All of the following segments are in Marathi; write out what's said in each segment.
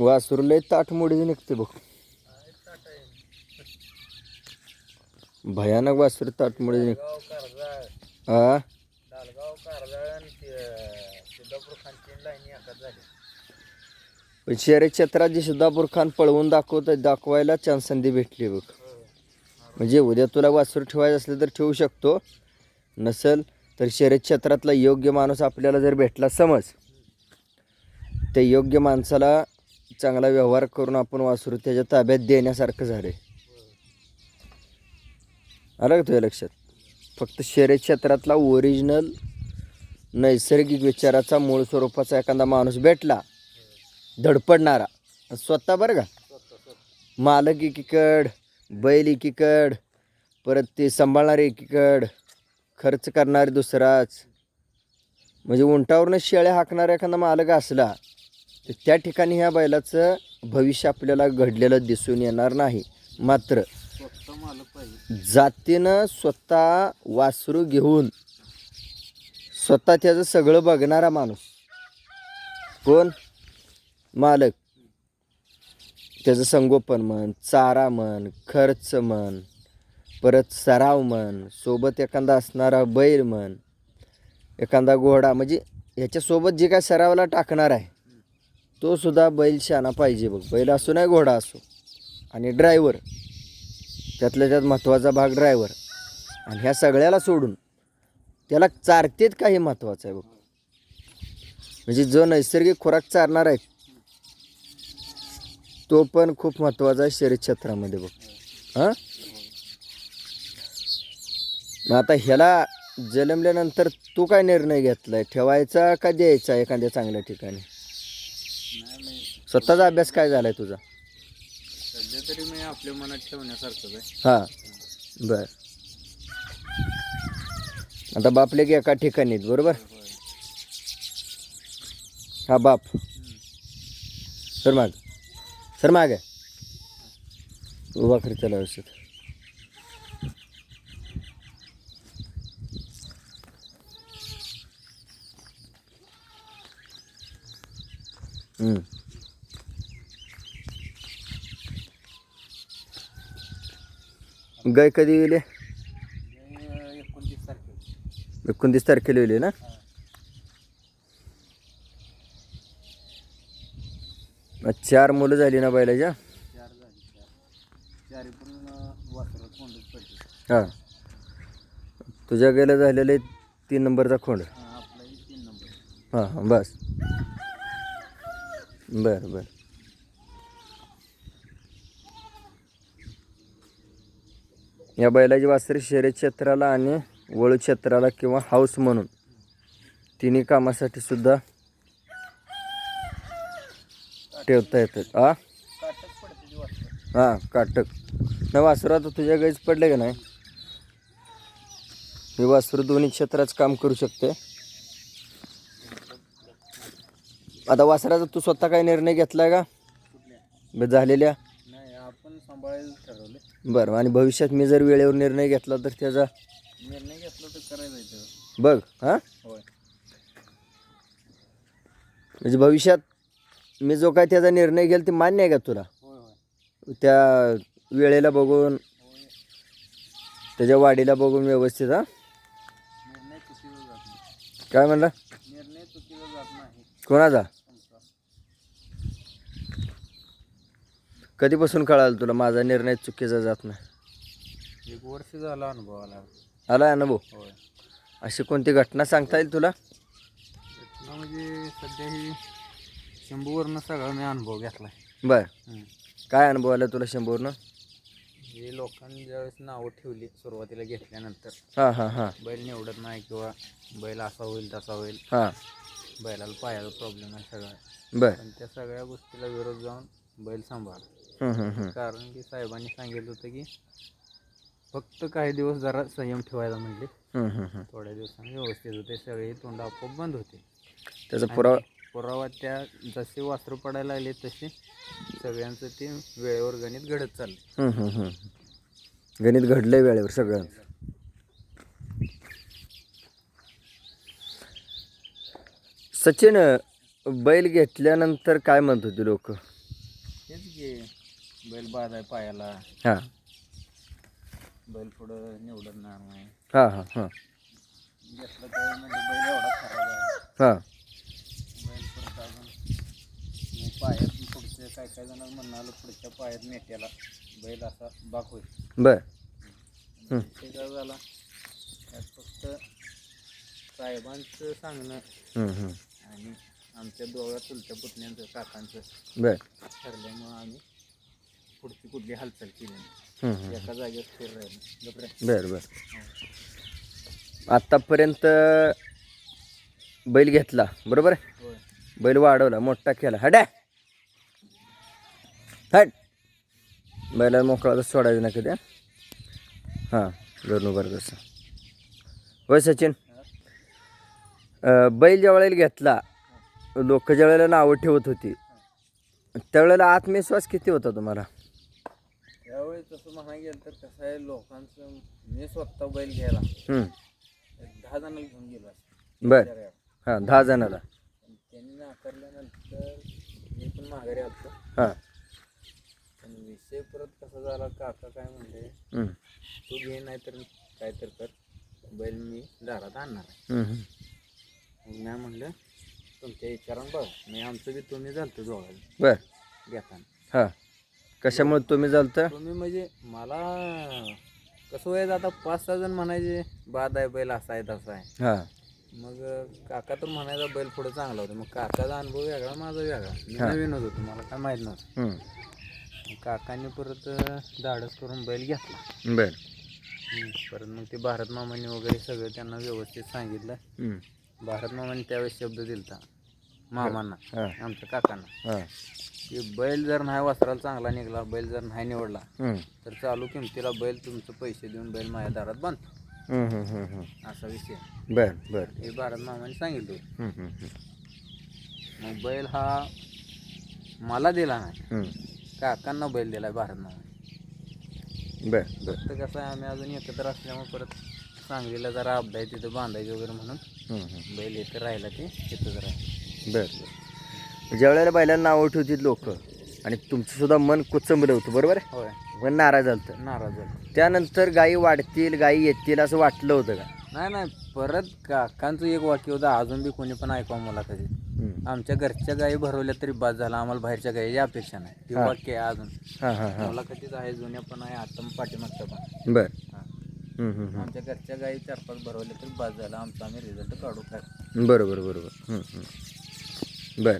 वासरू लय ताट मोडी निघते बघ. भयानक वासरू ताट मोडी निघते हा पण शहरी क्षेत्रात जे सिद्धापूर खान पळवून दाखवत दाखवायला चान्स संधी भेटली बघ. म्हणजे उद्या तुला वासरू ठेवायचं असलं तर ठेवू शकतो. नसल तर शहरी क्षेत्रातला योग्य माणूस आपल्याला जर भेटला समज. त्या योग्य माणसाला चांगला व्यवहार करून आपण वासरू त्याच्या ताब्यात देण्यासारखं झालं आलं का तुझ्या लक्षात? फक्त शर्यत क्षेत्रातला ओरिजिनल नैसर्गिक विचाराचा मूळ स्वरूपाचा एखादा माणूस भेटला धडपडणारा स्वतः बरं का? मालक एकीकड बैल एकीकड परत ते सांभाळणारे एकीकड खर्च करणारे दुसराच. म्हणजे उंटावरनं शेळ्या हाकणारा एखादा मालक असला तर त्या ठिकाणी ह्या बैलाचं भविष्य आपल्याला घडलेलं दिसून येणार नाही. मात्र जातीनं स्वतः वासरू घेऊन स्वतः त्याचं सगळं बघणारा माणूस. कोण? मालक. त्याचं संगोपन म्हण चारा म्हण खर्च म्हण परत सराव म्हण सोबत एखादा असणारा बैल म्हण एखादा घोडा म्हणजे ह्याच्यासोबत जे काय सरावाला टाकणार आहे तो सुद्धा बैल शाना पाहिजे बघ. बैल असो नाही घोडा असो. आणि ड्रायव्हर त्यातल्या त्यात महत्त्वाचा भाग ड्रायव्हर आणि ह्या सगळ्याला सोडून त्याला चारतेत काही महत्त्वाचं आहे बघ. म्हणजे जो नैसर्गिक खुराक चारणार आहे तो पण खूप महत्त्वाचा आहे शरीर क्षेत्रामध्ये बघ. हां? मग आता ह्याला जन्मल्यानंतर तू काय निर्णय घेतला आहे ठेवायचा का द्यायचा एखाद्या चांगल्या ठिकाणी? स्वतःचा अभ्यास काय झालाय तुझा? सध्या तरी मी आपल्या मनात ठेवण्यासारखंच आहे. हां बर. आता बापले की एका ठिकाणी बरोबर? होय हा बाप. सर माग. सर माग. उभा कर त्याला व्यवस्थित. हम्म. गाय कधी गेले हे एकोणतीस तारखेला. एकोणतीस तारखेला गेले ना? चार मुलं झाली ना बैलाच्या? हां तुझ्या गेलं झालेलं आहे तीन नंबरचा खोंड. हां बस. बरं बरं. या बैलाची वासरी शर्यत क्षेत्राला आणि वळू क्षेत्राला किंवा हाऊस म्हणून. तिन्ही कामासाठी सुद्धा ठेवता येतात आ? हां काटक. नाही वासरू आता तुझ्या गैज पडले का नाही? हे वासरू दोन्ही क्षेत्राचं काम करू शकते. आता वासराचा तू स्वतः काही निर्णय घेतलाय का? झालेल्या? नाही आपण सांभाळायला ठरवले बरं आणि भविष्यात मी जर वेळेवर निर्णय घेतला तर त्याचा निर्णय घेतला तर करायचं. बघ हां? म्हणजे भविष्यात मी जो काय त्याचा निर्णय घेईल ते मान्य आहे का तुला? त्या वेळेला बघून त्याच्या वाढीला बघून व्यवस्थित हां? काय म्हणला? कोणाचा? कधीपासून कळालं तुला माझा निर्णय चुकीचा जात नाही? एक वर्ष झाला अनुभव आला. आला अनुभव? होय. अशी कोणती घटना सांगता येईल तुला? घटना म्हणजे सध्या ही शंभूवरनं सगळा मी अनुभव घेतलाय. बर. काय अनुभव आला तुला शंभरनं हे लोकांनी ज्यावेळेस नावं ठेवली सुरुवातीला घेतल्यानंतर. हां हां हां. बैल निवडत नाही किंवा बैल असा होईल तसा होईल. हां. बैलाला पायाचा प्रॉब्लेम आहे सगळा. बर. पण त्या सगळ्या गोष्टीला विरोध जाऊन बैल सांभाळ. कारण की साहेबांनी सांगितलं होतं की फक्त काही दिवस जरा संयम ठेवायला म्हणले. थोड्या दिवसांनी व्यवस्थित होते. सगळे तोंड आपोआप बंद होते. त्याचा पुरावा पुरावा त्या जसे वासरू पडायला लागले तसे सगळ्यांचं ते वेळेवर गणित घडत चाललं. गणित घडलंय वेळेवर सगळं सचिन बैल घेतल्यानंतर काय म्हणत होते लोक? तेच की बैल बाद आहे पायाला. हां. बैल पुढं निवडणार नाही. हां हां हां. घेतलं तर म्हणजे बैल एवढा खराब आहे. हां. बैल अजून मग पायात पुढचे काय काय जण म्हणाल पुढच्या पायात बैल असा बाक होईल. बर. ते काय झाला. त्यात फक्त साहेबांचं सांगणं. आणि आमच्या दोघा चुलत्या पुतण्यांचं काकांचं बर. ठरल्यामुळं आम्ही पुढची कुठली हालचाल केली नाही. एका जागेवर स्थिर राहिलो. बर बर. आत्तापर्यंत बैल घेतला बरोबर? आहे बैल वाढवला मोठा केला. हड्या! हट! बैला मोकळा सोडायचं नाही कधी हां? दोन बरं तसं. होय सचिन? बैल ज्या वेळेला घेतला लोक ज्या वेळेला नावं ठेवत होती त्यावेळेला आत्मविश्वास किती होता तुम्हाला? त्यावेळी तसं म्हणायला गेलं तर कसं आहे लोकांचं मी स्वतः बैल घ्यायला एक दहा जणांना घेऊन गेलो असतो. बर. त्या. हां दहा जणाला. पण त्यांनी नाकारल्यानंतर मी पण माघारी आलतो. हां. पण विषय परत कसा झाला काका काय म्हणले तू घे नाही तर काय तर कर. बैल मी दारात आणणार आहे. मग मी म्हणलं तुमच्या विचारानं बघ. मी आमचं बी तुम्ही झालतो जोडायला बर. घेताना. हां. कशामुळे तुम्ही झालतं? तुम्ही म्हणजे मला कसं व्हायचं आता पाच सहा जण म्हणायचे बाद आहे बैल असा आहे तसा आहे. हां. मग काका तर म्हणायचा बैल पुढे चांगला होता. मग काकाचा अनुभव वेगळा माझा वेगळा. मी. नवीन होतो मला काय माहीत नव्हतं. हं, मग काकांनी परत धाडस करून बैल घेतला. बर. हम्म. परत मग ते भारत मामाने वगैरे सगळं त्यांना व्यवस्थित सांगितलं. भारत मामाने त्यावेळेस शब्द दिलता. मामांना हां. आमच्या काकांना. हां. की बैल जर नाही वासराला चांगला निघाला बैल जर नाही निवडला तर चालू किमतीला बैल तुमचं पैसे देऊन बैल माझ्या दारात बांधतो. असा विषय बर बर. हे भारत मामाने सांगितलं होतं. मग बैल हा मला दिला नाही. काकांना बैल दिलाय भारत मामाने. बर फक्त कसं आहे आम्ही अजून एकत्र असल्यामुळे परत सांगलीला जरा अपडाय तिथं बांधायचे वगैरे म्हणून. बैल इथं राहिला ते तिथंच राहिला. बर बर. ज्या वेळेला बैलांना नावं ठेवतील लोक आणि तुमचं सुद्धा मन कुचंबलं होतं बरोबर? आहे होय नाराज झालं. नाराज झालो त्यानंतर गायी वाढतील गायी येतील असं वाटलं होतं का? नाही नाही परत काकांचं एक वाक्य होतं अजून बी कोणी पण ऐकावं मला कधी. आमच्या घरच्या गायी भरवल्या तरी बाद झाला आम्हाला बाहेरच्या गायीची अपेक्षा नाही. ते. वाक्य आहे अजून. मला कधीच आहे जुन्या पण आहे आता पण पाठीमागच्या पण. बर. आमच्या घरच्या गायी चार पाच भरवल्या तरी बाद झाला आमचा आम्ही रिझल्ट काढू काय? बरोबर बरोबर. बर.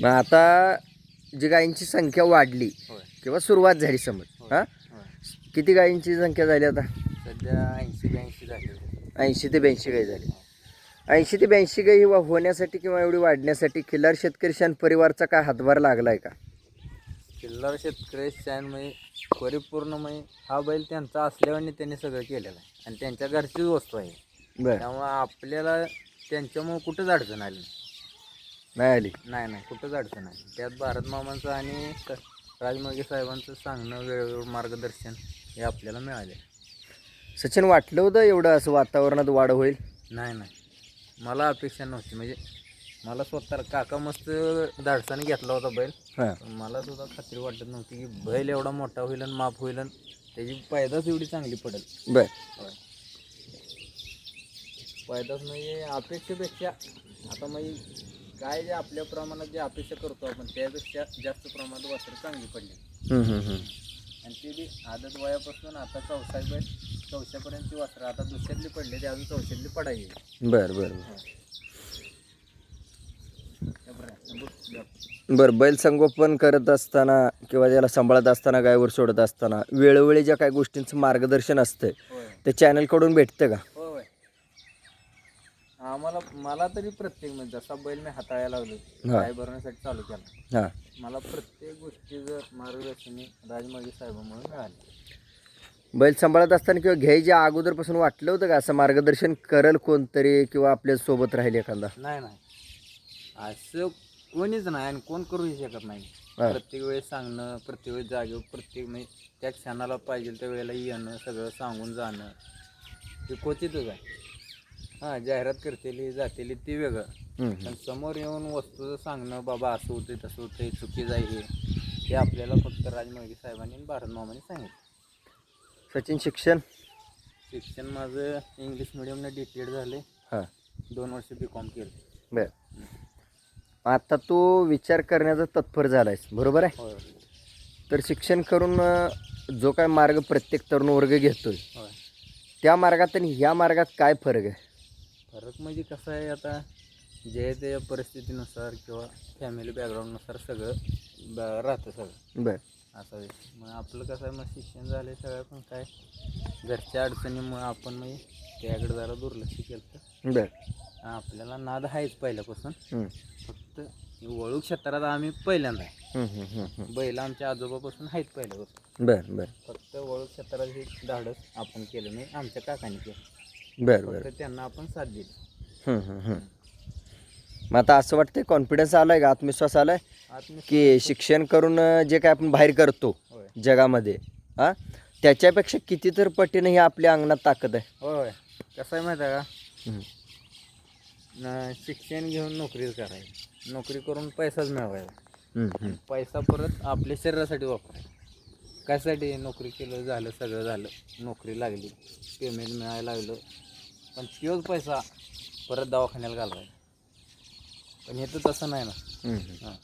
मग आता जी गायींची संख्या वाढली होय. किंवा सुरुवात झाली समज होय. हां? होय. किती गायींची संख्या झाली आता? सध्या ऐंशी ब्याऐंशी झाले. ऐंशी ते ब्याऐंशी गाई झाली. ऐंशी ते ब्याऐंशी गाई वा- होण्यासाठी किंवा एवढी वाढण्यासाठी खिल्लार शेतकरी शान परिवारचा काय हातभार लागलाय का? किल्लार शेतकरी शान म्हणजे परिपूर्ण म्हणजे हा बैल त्यांचा असल्याने त्यांनी सगळं केलेलं आहे. आणि त्यांच्या घरचीच वस्तू आहे. बर. त्यामुळं आपल्याला त्यांच्यामुळं कुठंच अडचण आली नाही. नाही आली? नाही नाही कुठंच अडचण आहे त्यात भारत मामांचं आणि स- राजमार्गे साहेबांचं सांगणं वेळोवेळ मार्गदर्शन हे आपल्याला मिळाले. सचिन वाटलं होतं एवढं असं वातावरणात वाढ होईल? नाही नाही. मला अपेक्षा नव्हती. म्हणजे मला स्वतः काका मस्त धाडसाने घेतला होता बैल. हां. पण मला सुद्धा खात्री वाटत नव्हती की बैल एवढा मोठा होईल आणि माप होईल आणि त्याची पैदास एवढी चांगली पडेल. बर. पैदास म्हणजे अपेक्षेपेक्षा. आता म्हणजे काय जे आपल्या प्रमाणात जे अपेक्षा करतो आपण त्यापेक्षा जास्त प्रमाणात वासरं चांगली पडली. हं, हं, हं. आणि ते बी आदत वयापासून आता चौसा बैल चौशापर्यंतची वासरं आता दुसऱ्यातली पडले ते अजून चौशातली पडायची बर बर बर. बरं बैल संगोपन करत असताना किंवा त्याला सांभाळत असताना गायवर सोडत असताना वेळोवेळी ज्या काही गोष्टींचं मार्गदर्शन असतं ते चॅनलकडून भेटतं का? होय आम्हाला मला तरी प्रत्येक म्हणजे जसा बैल मी हाताळायला लागलो. गाय भरण्यासाठी चालू केला. हां. मला प्रत्येक गोष्टीचं मार्गदर्शनी राजमार्गी साहेबांमुळे मिळाले. बैल सांभाळत असताना किंवा घ्यायच्या अगोदरपासून वाटलं होतं का असं मार्गदर्शन करल कोणतरी किंवा आपल्यासोबत राहील एखादा? नाही नाही. असं कोणीच नाही आणि कोण करूही शकत नाही. प्रत्येक वेळेस सांगणं प्रत्येक वेळेस जागेवर प्रत्येक म्हणजे त्या क्षणाला पाहिजे त्या वेळेला येणं सगळं सांगून जाणं. हे क्वचितच आहे. हा जाहिरात करतेली जातेली ती वेगळं. पण समोर येऊन वस्तूचं सांगणं बाबा असं होते तसं होते चुकीचं आहे हे हे आपल्याला फक्त राजमौली साहेबांनी आणि भारत मामाने सांगितलं. सचिन शिक्षण? शिक्षण माझं इंग्लिश मिडियमने डी टी एड झाले हां. दोन वर्ष बी कॉम केलं. बर. आता तू विचार करण्याचा तत्पर झालायस बरोबर आहे? तर शिक्षण करून जो काय मार्ग प्रत्येक तरुण वर्ग घेतोय त्या मार्गात आणि ह्या मार्गात काय फरक आहे? फरक म्हणजे कसं आहे आता जे ते परिस्थितीनुसार किंवा फॅमिली बॅकग्राऊंडनुसार सगळं ब- राहतं सगळं. बर. असा मग आपलं कसं आहे मग शिक्षण झालं सगळं पण काय घरच्या अडचणीमुळे आपण मग त्याकडे जरा दुर्लक्ष केलं बर. आपल्याला नाद आहेच पहिल्यापासून. फक्त वळू क्षेत्रात आम्ही पहिल्यांदा आहे. बैल आमच्या आजोबापासून आहेत पहिल्यापासून. बर बर. फक्त वळू क्षेत्रात हे धाडस आपण केलं नाही आमच्या काकाने केलं. बर बर. फक्त त्यांना आपण साथ दिली. हम्म, हम्म, हम्म. मग आता असं वाटतंय कॉन्फिडन्स आलाय का? आत्मविश्वास आलाय? आत्मविश्वास की शिक्षण करून अ, जे काय आपण बाहेर करतो होय. जगामध्ये हा? त्याच्यापेक्षा किती तर पटीनं ही आपल्या अंगणात ताकद आहे. होय. कसं आहे माहिती आहे का? हम्म, न- शिक्षण घेऊन नोकरीच करायची. नोकरी करून पैसाच मिळवायचा. हम्म, हम्म. पैसा परत आपल्या शरीरासाठी वापरायचा. कशासाठी नोकरी केलं झालं सगळं झालं. नोकरी लागली. पेमेंट मिळायला लागलं. पण तोच पैसा परत दवाखान्याला घालवायचा. पण हे तर तसं नाही ना. हां.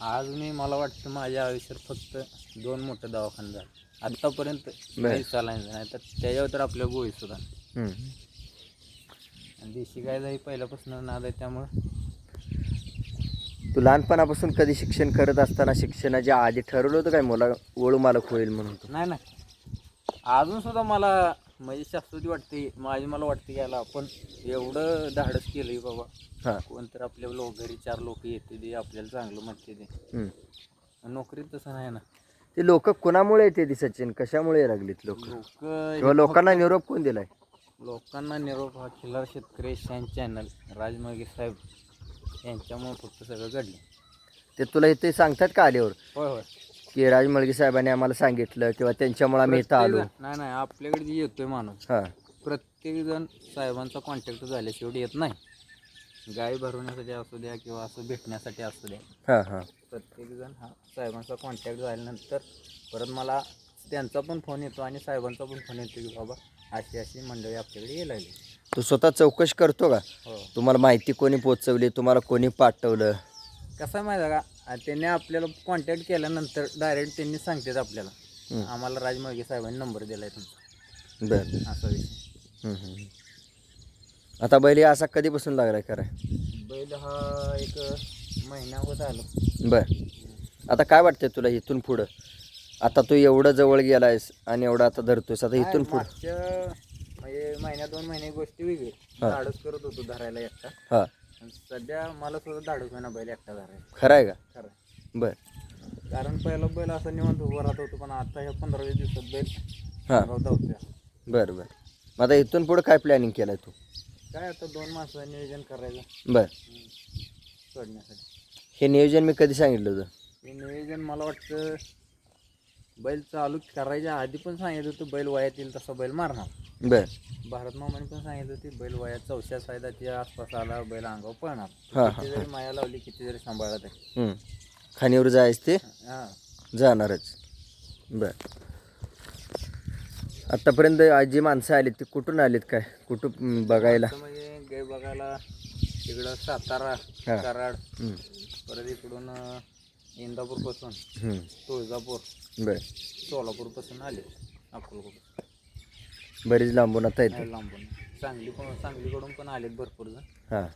आज मी मला वाटतं माझ्या आयुष्यात फक्त दोन मोठे दवाखाने झाले. आत्तापर्यंत. चालायचं नाही. तर त्याच्यावर तर आपल्या गोळी सुद्धा. आणि देशी गाय ही पहिल्यापासून नाद आहे त्यामुळं तू लहानपणापासून कधी शिक्षण करत असताना शिक्षणाच्या आधी ठरवलं होतं काय? मुला वळू मालक होईल म्हणून नाही नाही. अजून सुद्धा मला म्हणजे शास्त्रती वाटते माझी मला वाटते याला आपण एवढं धाडस केलं की बाबा. हां. कोणतर आपल्या लोक घरी चार लोक येते ते आपल्याला चांगलं म्हणते ते. हम्म. नोकरीत तसं नाही ना. ते लोक कोणामुळे येते ती सचिन? कशामुळे लागलीत लोक? लोकांना निरोप कोण दिलाय? लोकांना निरोप हा खिल्लार शेतकरी शान चॅनल राजमगे साहेब यांच्यामुळे फक्त सगळं घडलं. ते तुला इथे सांगतात का आल्यावर? होय होय. की राज मळगे साहेबांनी आम्हाला सांगितलं किंवा त्यांच्यामुळे आम्ही इथं आलो. नाही नाही आपल्याकडे जे येतोय माणूस हां. प्रत्येक जण साहेबांचा कॉन्टॅक्ट झाल्याशिवाय येत नाही. गाय भरवण्यासाठी असू द्या किंवा असं भेटण्यासाठी असू द्या. हां हां. प्रत्येकजण हा साहेबांचा कॉन्टॅक्ट झाल्यानंतर परत मला त्यांचा पण फोन येतो आणि साहेबांचा पण फोन येतो की बाबा अशी अशी मंडळी आपल्याकडे यायला लागली. तू स्वतः चौकशी करतो का? हो. तुम्हाला माहिती कोणी पोचवली तुम्हाला कोणी पाठवलं? कसं आहे माहिती आहे का? आ, त्यांनी आपल्याला कॉन्टॅक्ट केल्यानंतर डायरेक्ट त्यांनी सांगतात आपल्याला. आम्हाला राजमार्गे साहेबांनी नंबर दिलाय तुमचा. बर. असा विषय. आता बैल असा कधीपासून लागलाय कराय बैल हा एक महिना होत आलो. बर. आता काय वाटतंय तुला इथून पुढं? आता तू एवढं जवळ गेलायस आणि एवढं आता धरतोयस आता इथून पुढं? म्हणजे महिन्या दोन महिने गोष्टी वेगळी. धाडस करत होतो धरायला एकटा. हां. आणि सध्या मला सुद्धा धाडस होईना बैल एकटा धरायला खरं आहे का? खरं बर. कारण पहिला बैल असा निवांत उभा राहत होतो पण आता ह्या पंधरा वीस दिवसात बैल हां. धावतोय बर बर. मग आता इथून पुढं काय प्लॅनिंग केलंय तू? काय आता दोन माणसाचं नियोजन करायचं. बर. हम्म, सोडण्यासाठी. हे नियोजन मी कधी सांगितलं होतं? हे नियोजन मला वाटतं बैल चालू करायच्या आधी पण सांगितलं होतं बैल वयात येईल तसा बैल मारणार. बर. भारत मामाने पण सांगितलं होती बैल वयात चौशा सायदाच्या आसपास आला बैल अंगावर पळणार. हा, किती जरी माया लावली किती जरी सांभाळत आहे हम्म. खाणीवर जायचं ते? हां. जाणारच. बर. आतापर्यंत आज जी माणसं आलीत ती कुठून आलीत काय? कुठं हम्म, बघायला? म्हणजे गाय बघायला इकडं सातारा. कराड हम्म, परत इकडून अं, इंदापूरपासून. तुळजापूर बर. सोलापूरपासून आले अक्कलकोट. बरीच लांबून आता येते. लांबून सांगली पण सांगलीकडून पण आलेत भरपूर जण. हां.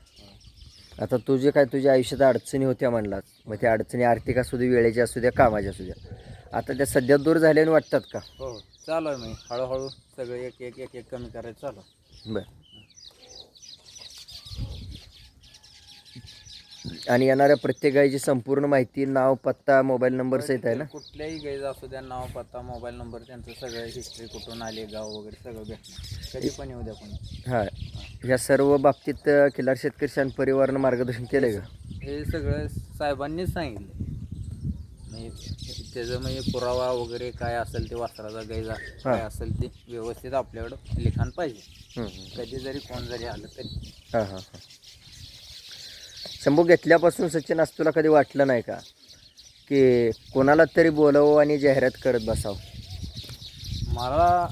आता तुझे काय तुझ्या आयुष्यात अडचणी होत्या म्हणलात मग त्या अडचणी आर्थिक असू दे वेळेच्या असू द्या कामाच्या असू द्या आता त्या सध्या दूर झाल्याने वाटतात का? हो चालू आहे मग हळूहळू सगळं एक एक एक एक कमी करायचं चालू आहे. बर. आणि येणाऱ्या प्रत्येक गायची संपूर्ण माहिती नाव पत्ता मोबाईल नंबर सहित आहे ना? कुठल्याही गाईज असू द्या नाव पत्ता मोबाईल नंबर त्यांचं सगळं हिस्ट्री कुठून आले गाव वगैरे सगळं भेटणार. कधी पण येऊ द्या कोणी. हां. ह्या सर्व बाबतीत अ, खिल्लार शेतकरी शान परिवारानं मार्गदर्शन केलंय का? हे सगळं साहेबांनीच सांगितलं. म्हणजे त्याचं म्हणजे पुरावा वगैरे काय असेल ते वासराचा गैजा काय असेल ते व्यवस्थित आपल्याकडं लिखाण पाहिजे. कधी जरी कोण जरी आलं तरी. हां हां हां. शंभू घेतल्यापासून सचिन आज तुला कधी वाटलं नाही का? की कोणाला तरी बोलावं आणि जाहिरात करत बसावं? मला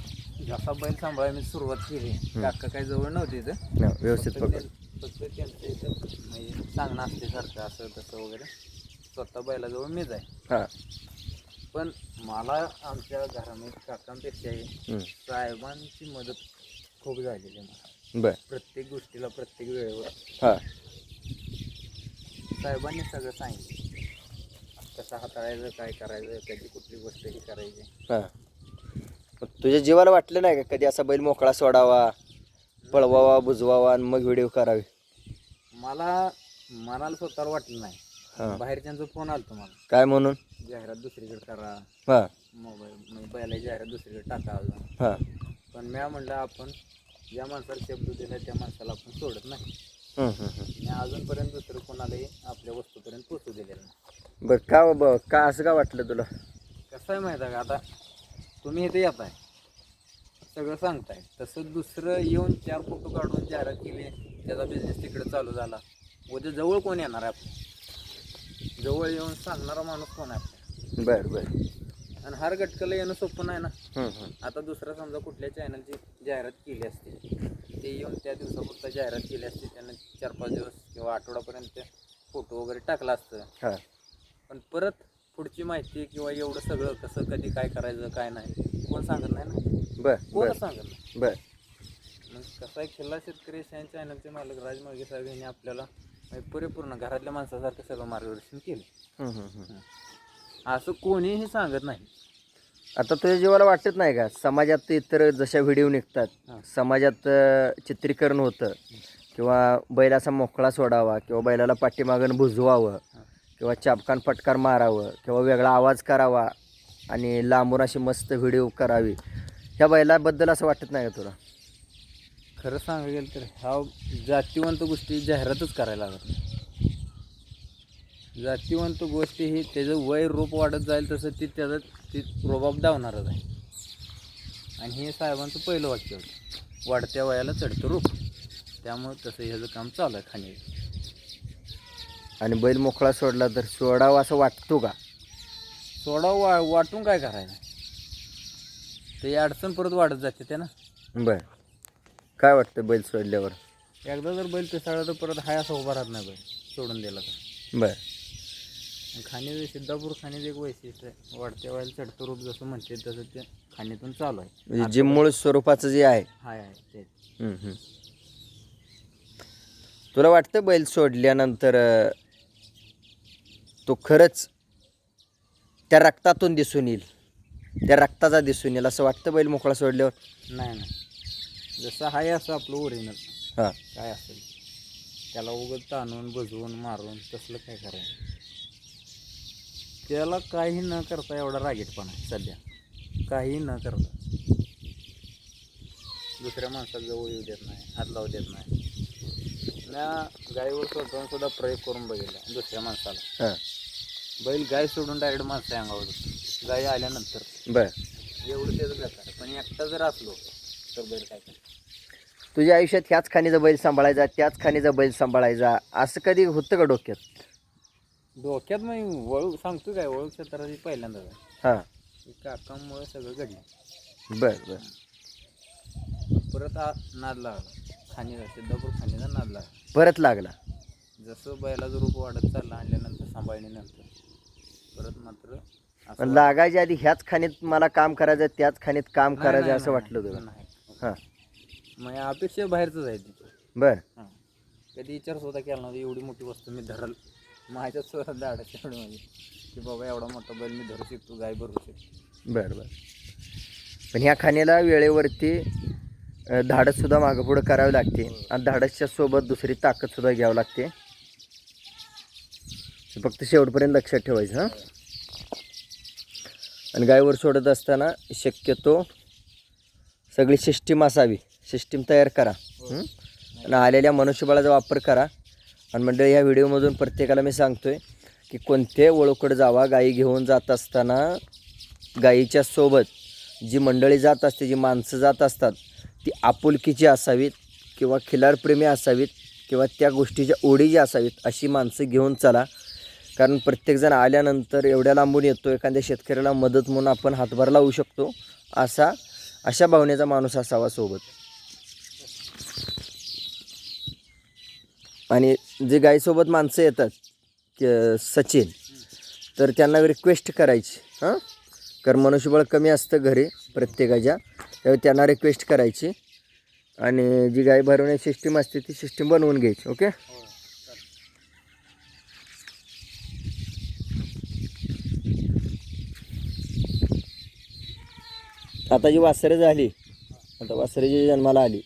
जसा बैल सांभाळायला मी सुरुवात केली. काका काही जवळ नव्हती इथं. व्यवस्थित फक्त पकड ते- फक्त त्यांचं इथं म्हणजे सांगणं असते सारखं असं तसं वगैरे. स्वतः बैलाजवळ मीच आहे. हां. पण मला आमच्या घरामध्ये काकांपेक्षाही हम्म. साहेबांची मदत खूप झालेली आहे मला. बर. प्रत्येक गोष्टीला प्रत्येक वेळेवर. हां. साहेबांनी सगळं सांगितलं. कसं हाताळायचं काय करायचं कधी कुठली गोष्ट ही करायची. हां. तुझ्या जीवाला वाटलं नाही का कधी असा बैल मोकळा सोडावा पळवावा बुजवावा आणि मग व्हिडिओ करावे? मला मनाला स्वतःला वाटलं नाही. हां. बाहेरच्यांचा फोन आलतो मला. काय म्हणून? जाहिरात दुसरीकडे करा. हां. मोबाईल म्हणजे बैलाची जाहिरात दुसरीकडे टाका अजून. हां. पण म्या म्हणलं आपण ज्या माणसाला शब्द दिला त्या माणसाला आपण सोडत नाही. मी अजूनपर्यंत दुसरं कोणालाही आपल्या वस्तूपर्यंत पोचू दिलेलं नाही. बरं का बाबा का असं का वाटलं तुला? कसं आहे माहिती आहे का? आता तुम्ही इथे येताय सगळं सांगताय. तसं दुसरं येऊन चार फोटो काढून जाहिरात केली. त्याचा बिझनेस तिकडे चालू झाला. उद्या जवळ कोण येणार आहे आपल्या जवळ येऊन सांगणारा माणूस कोण आहे आपल्या बरं बरं. आणि हर घटकाला येणं सोपं नाही ना. आता दुसरा समजा कुठल्या चॅनलची जाहिरात केली असते ते येऊन त्या दिवसापुरता जाहिरात केली असते त्यानं चार पाच दिवस किंवा आठवडापर्यंत फोटो वगैरे टाकला असतं. पण परत पुढची माहिती किंवा एवढं सगळं कसं कधी काय करायचं काय नाही कोण सांगत नाही ना? बरं बरं. सांगत नाही. बरं. मग कसा आहे खिल्ला शेतकरी या चॅनलचे मालक राज मार्गे साहेब यांनी आपल्याला म्हणजे पुरेपूर्ण घरातल्या माणसासारखं सगळं मार्गदर्शन केलं. असं कोणीही सांगत नाही. आता तुझ्या जीवाला वाटत नाही का? समाजात इतर जशा व्हिडिओ निघतात हां. समाजात चित्रीकरण होतं किंवा बैल असा मोकळा सोडावा किंवा बैलाला पाठीमागून बुजवावं हां. किंवा चापकान फटकार मारावं किंवा वेगळा आवाज करावा आणि लांबून अशी मस्त व्हिडिओ करावी. ह्या बैलाबद्दल असं वाटत नाही का तुला? खरं सांगायला गेलं तर ह्या जातीवंत गोष्टी जाहिरातच करायला लागत जातीवंत गोष्टी ही त्याचं वय रूप वाढत जाईल तसं ती त्याचं ती रोबाब धावणारच आहे. आणि हे साहेबांचं पहिलं वाक्य होतं. वाढत्या वयाला चढतं रूप. त्यामुळे तसं ह्याचं काम चालू आहे खाणे. आणि बैल मोकळा सोडला तर सोडावा असं वाटतो का? सोडा वा वाटून काय करायचं? ते अडचण परत वाढत जाते ते ना. बर. काय वाटतं बैल सोडल्यावर? एकदा जर बैल पिसाळला तर परत हाय असं उभा राहत नाही बैल. सोडून दिला तर. बर. खाणे सिद्धापूर खाण्याचं एक वैशिष्ट्य आहे. वाढत्या वयाला चढतं रूप जसं म्हणते तसं ते खाण्यातून चालू आहे. म्हणजे जे मूळ स्वरूपाचं जे आहे. हाय आहे ते हम्म, हम्म. तुला वाटतं बैल सोडल्यानंतर अं, तो खरंच त्या रक्तातून दिसून येईल? त्या रक्ताचा दिसून येईल? असं वाटतं बैल मोकळा सोडल्यावर? नाही नाही. जसं आहे असं आपलं ओरिजिनल हां. काय असेल. त्याला उगत ताणून बुजवून मारून तसलं काय करायचं? त्याला काही न करता एवढा रागीटपणा आहे सध्या. काही न करता. दुसऱ्या माणसाला जवळ येऊ देत नाही हात लावू देत नाही. म्या गायीवर सोडून सुद्धा प्रयोग करून बघितला दुसऱ्या माणसाला. हां. बैल गाय सोडून डायरेक्ट माणसा अंगावर. गाय आल्यानंतर. बर. एवढं त्याचं बेकार पण एकटा जर असलो तर बैल काय करतो तुझ्या आयुष्यात ह्याच खाणीचा बैल सांभाळायचा त्याच खाणीचा बैल सांभाळायचा असं कधी होतं का डोक्यात? डोक्यात मग वळू सांगतो काय वळू क्षेत्राची पहिल्यांदा हां. काकामुळे सगळं घडलं. बर बर. परत आ नाद लागला. खाणीचा सिद्धापूर खाणीचा नाद लागला. परत लागला. जसं बैलाचं रूप वाढत चाललं आणल्यानंतर सांभाळणीनंतर परत मात्र लागायच्या आधी ह्याच खाणीत मला काम करायचं त्याच खाणीत काम करायचं असं वाटलं तुला? नाही. हां. मग अपेक्षा बाहेरच आहे ती बर. हां. कधी विचार सुद्धा केला नव्हता एवढी मोठी वस्तू मी धरल माझ्या सुद्धा दाडाची एवढी म्हणजे की बाबा एवढा मोठा बैल मी धरू शकतो गाय भरू शकतो. बर बर. पण ह्या खाण्याला वेळेवरती अ, धाडससुद्धा मागं पुढं करावी लागते. आणि धाडसच्या सोबत दुसरी ताकदसुद्धा घ्यावी लागते. हे फक्त शेवटपर्यंत लक्षात ठेवायचं हां? आणि गायवर सोडत असताना शक्यतो सगळी सिस्टीम असावी सिस्टीम तयार करा हं? आणि आलेल्या मनुष्यबळाचा वापर करा. आणि मंडळी या व्हिडिओमधून प्रत्येकाला मी सांगतो आहे की कोणत्याही ओळखकडे जावा गाई घेऊन जात असताना गाईच्या सोबत जी मंडळी जात असते जी माणसं जात असतात ती आपुलकीची असावीत किंवा खिलारप्रेमी असावीत किंवा त्या गोष्टीच्या ओढी जी असावीत अशी माणसं घेऊन चला. कारण प्रत्येकजण आल्यानंतर एवढ्या लांबून येतो एखाद्या शेतकऱ्याला मदत म्हणून आपण हातभार लावू शकतो असा अशा भावनेचा माणूस असावा सोबत. आणि जे गाईसोबत माणसं येतात क- सचिन तर त्यांना रिक्वेस्ट करायची हां? कारण मनुष्यबळ कमी असतं घरी प्रत्येकाच्या. त्यावेळी त्यांना रिक्वेस्ट करायची. आणि जी गाय भरवण्याची सिस्टीम असते ती सिस्टीम बनवून घ्यायची ओके आता जी वासरे झाली आता वासरे जी जन्माला आली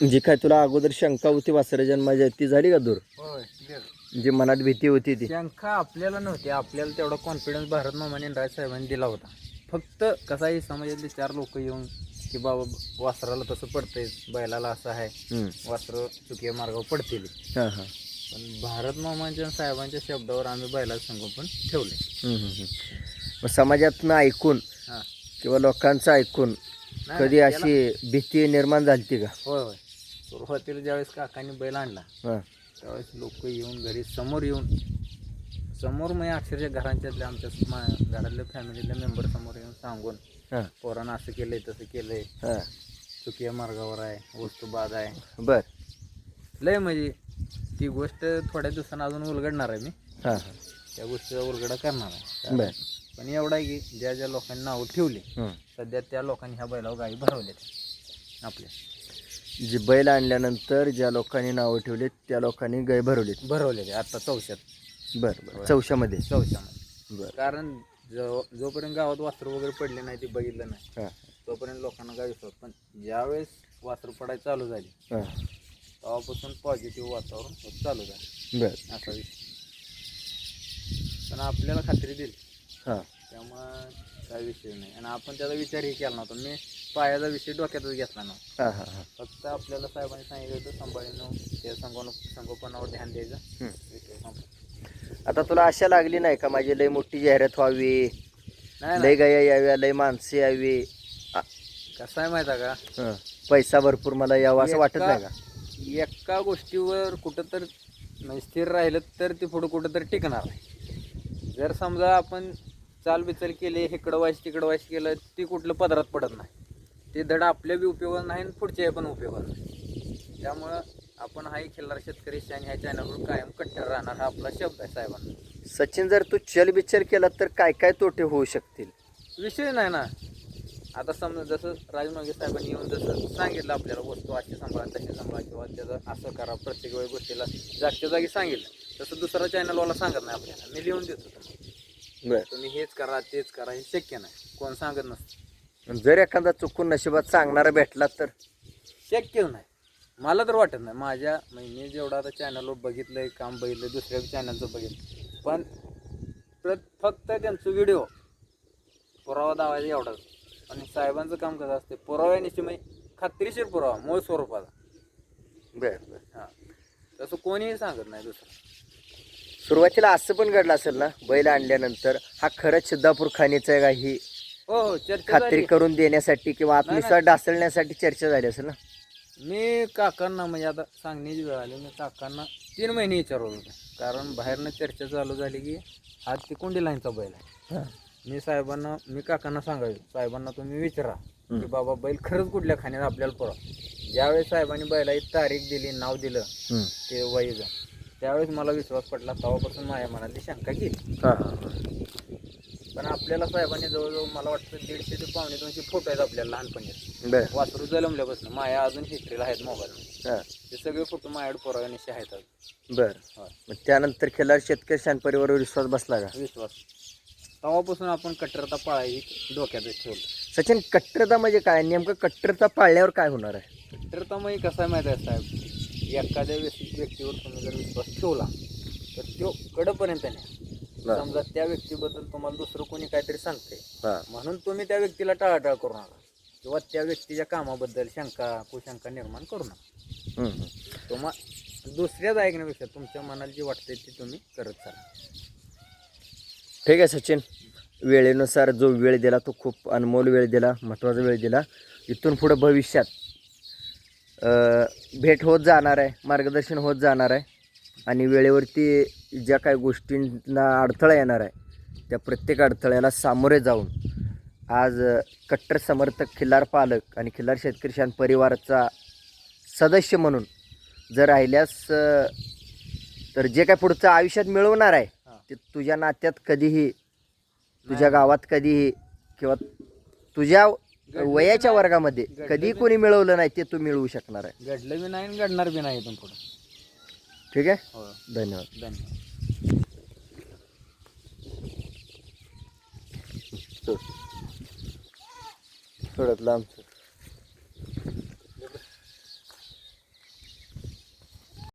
जी काय तुला अगोदर शंका होती वासरे जन्माची ती झाली का दूर? होय जी मनात भीती होती ती. शंका आपल्याला नव्हती आपल्याला तेवढा कॉन्फिडन्स भारत मामाने राज साहेबांनी दिला होता. फक्त कसाही समाजातले चार लोक येऊन की बाबा वासराला तसं पडतंय बैलाला असं आहे हम्म. वासरं चुकीच्या मार्गावर पडतील. हां हां. पण भारत मामांच्या आणि साहेबांच्या शब्दावर आम्ही बैलाचं संगोपन ठेवले हम्म, हम्म, हम्म. मग समाजातनं ऐकून हां. किंवा लोकांचं ऐकून नाही, कधी त्याला- अशी भीती निर्माण झाली का? होय होय. सुरुवातीला ज्यावेळेस काकांनी बैल आणला हां. त्यावेळेस लोक येऊन घरी समोर येऊन समोर म्हणजे अक्षरशः घरांच्यातल्या आमच्या मा- घरातल्या फॅमिलीतल्या मेंबर समोर येऊन सांगून हां. पोरानं असं केलंय तसं केलंय. हां. चुकीच्या मार्गावर आहे वस्तू बाद आहे. बर. लय म्हणजे ती गोष्ट थोड्या दिवसांना अजून उलगडणार आहे मी. हां. हां त्या गोष्टीचा उलगडा करणार आहे. बर. पण एवढा आहे की ज्या ज्या लोकांनी नावं ठेवली. सध्या त्या लोकांनी ह्या बैलावर गाई भरवल्या आपल्या. जी बैल आणल्यानंतर ज्या लोकांनी नावं ठेवली त्या लोकांनी गाय भरवली भरवलेले आता चौशात. बरं बरं. चौशामध्ये. चौशामध्ये. बरं. कारण जो जोपर्यंत गावात वासरू वगैरे पडले नाही ते बघितलं नाही. हां. तोपर्यंत लोकांना काय विश्वास. पण ज्यावेळेस वासरू पडायला चालू झाली हां. तेव्हापासून पॉझिटिव्ह वातावरण होत चालू झालं. बरं. असा विषय. पण आपल्याला खात्री दिली. हां. त्यामुळं काय विषय नाही. आणि आपण त्याचा विचारही केला नव्हता. मी पायाचा विषय डोक्यातच घेतला नव्हता. हां हां हां. फक्त आपल्याला साहेबांनी सांगितलं होतं सांभाळीनं त्या संगोन संगोपनावर ध्यान द्यायचं. हम्म. विषय संपला. आता तुला आशा लागली नाही का? माझी लय मोठी जाहिरात व्हावी. नाही लय नाही गाया याव्या लय माणसं यावी. आ- कसं आहे माहिती आहे का? हं. पैसा भरपूर मला यावा असं वाटत नाही का? एका गोष्टीवर कुठं तर म्हणजे स्थिर राहिलं तर ते पुढं कुठं तर टिकणार नाही. जर समजा आपण चाल बिचल केली इकडं वाईस तिकडं वाईस केलं ती कुठलं पदरात पडत नाही. ते धड आपल्या बी उपयोगात नाही आणि पुढच्या पण उपयोगात नाही. त्यामुळं आपण हाही खिल्लार शेतकरी आणि ह्या चॅनलवर कायम कट्टर राहणार हा आपला शब्द आहे साहेबांना. सचिन जर तू चल बिचल केला तर काय काय तोटे होऊ शकतील? विषय नाही ना. आता समजा जसं राजमागे साहेबांनी येऊन जसं सांगितलं आपल्याला वस्तू अशी सांभाळा तशी सांभाळा किंवा त्याचं असं करा प्रत्येक वेळी गोष्टीला जागच्या जागी सांगितलं. तसं दुसरा चॅनलवाला सांगत नाही आपल्याला. मी लिहून देतो. बर. तुम्ही हेच करा तेच करा हे शक्य नाही. कोण सांगत नसतं. जर एखादा चुकून नशिबात सांगणारा भेटला तर? शक्य नाही. मला तर वाटत नाही. माझ्या म्हणजे मी जेवढं आता चॅनलवर बघितलंय काम बघितलं दुसऱ्या चॅनलचं बघितलं पण फक्त त्यांचं व्हिडिओ पुरावा दावायचा एवढाच. आणि साहेबांचं काम कसं असते पुराव्यानिशी म्हणजे खात्रीशीर पुरावा मूळ स्वरूपाचा. बर बर. हां. तसं कोणीही सांगत नाही दुसरं. सुरुवातीला असं पण घडलं असेल ना बैल आणल्यानंतर हा खरंच सिद्धापूर खाणीचा आहे. का ही हो हो चर्चा खात्री झाली. करून देण्यासाठी किंवा आत्मविश्वास डासळण्यासाठी चर्चा झाली असेल ना? मी काकांना म्हणजे आता सांगण्याची वेळ आली. मी काकांना तीन महिने विचारलं होतं. कारण बाहेरनं चर्चा चालू झाली की हा तिकोंडी लाईनचा बैल आहे. हां. मी साहेबांना मी काकांना सांगायचो साहेबांना तुम्ही विचारा की बाबा बैल खरंच कुठल्या खाण्यात आपल्याला पुरा ज्यावेळेस साहेबांनी बैलाची तारीख दिली नाव दिलं. ते वयचं त्यावेळेस मला विश्वास पडला तेव्हापासून माझ्या मनातली शंका गेली. हां. हां हां. पण आपल्याला साहेबांनी जवळजवळ मला वाटतं दीडशे ते पावणे दोनशे फोटो आहेत आपल्याला लहानपणी. बर. वासरू जलमल्यापासून माया अजून हिस्ट्रीला आहेत मोबाईल हां. ते सगळे फोटो माझ्याकडे पुराव्यानिशी आहेत. बर. होय. मग त्यानंतर खेळाडू शेतकरी शान परिवारावर विश्वास बसला का? विश्वास. तेव्हापासून आपण कट्टरता पाळायची डोक्यातच ठेवलं. सचिन कट्टरता म्हणजे काय? नेमकं कट्टरता पाळल्यावर काय होणार आहे? कट्टरता म्हणजे कसं आहे माहिती आहे साहेब? एखाद्या व्यक्ती व्यक्तीवर तुम्ही जर विश्वास ठेवला तर तो कडपर्यंत नाही. समजा त्या व्यक्तीबद्दल तुम्हाला दुसरं कोणी काहीतरी सांगते म्हणून तुम्ही त्या व्यक्तीला टाळाटाळ करू नका. किंवा त्या व्यक्तीच्या कामाबद्दल शंका कुशंका निर्माण करू नका. तुम्हा दुसऱ्याच ऐकण्यापेक्षा तुमच्या मनाला जे वाटतंय ते तुम्ही करत चाला. ठीक आहे सचिन. वेळेनुसार जो वेळ दिला तो खूप अनमोल वेळ दिला महत्त्वाचा वेळ दिला. इथून पुढं भविष्यात भेट होत जाणार आहे मार्गदर्शन होत जाणार आहे आणि वेळेवरती ज्या काही गोष्टींना अडथळा येणार आहे त्या प्रत्येक अडथळ्याला सामोरे जाऊन आज कट्टर समर्थक खिल्लार पालक आणि खिल्लार शेतकरी शान परिवाराचा सदस्य म्हणून जर राहिल्यास तर जे काय पुढचं आयुष्यात मिळवणार आहे. ते तुझ्या नात्यात कधीही तुझ्या. गावात कधीही किंवा तुझ्या वयाच्या. वर्गामध्ये कधी. कोणी मिळवलं नाही ते तू मिळवू शकणार आहे. घडलं बी नाही आणि घडणार बी नाही इथून पुढे. ठीक आहे? हो. धन्यवाद. धन्यवाद. थोडं लांब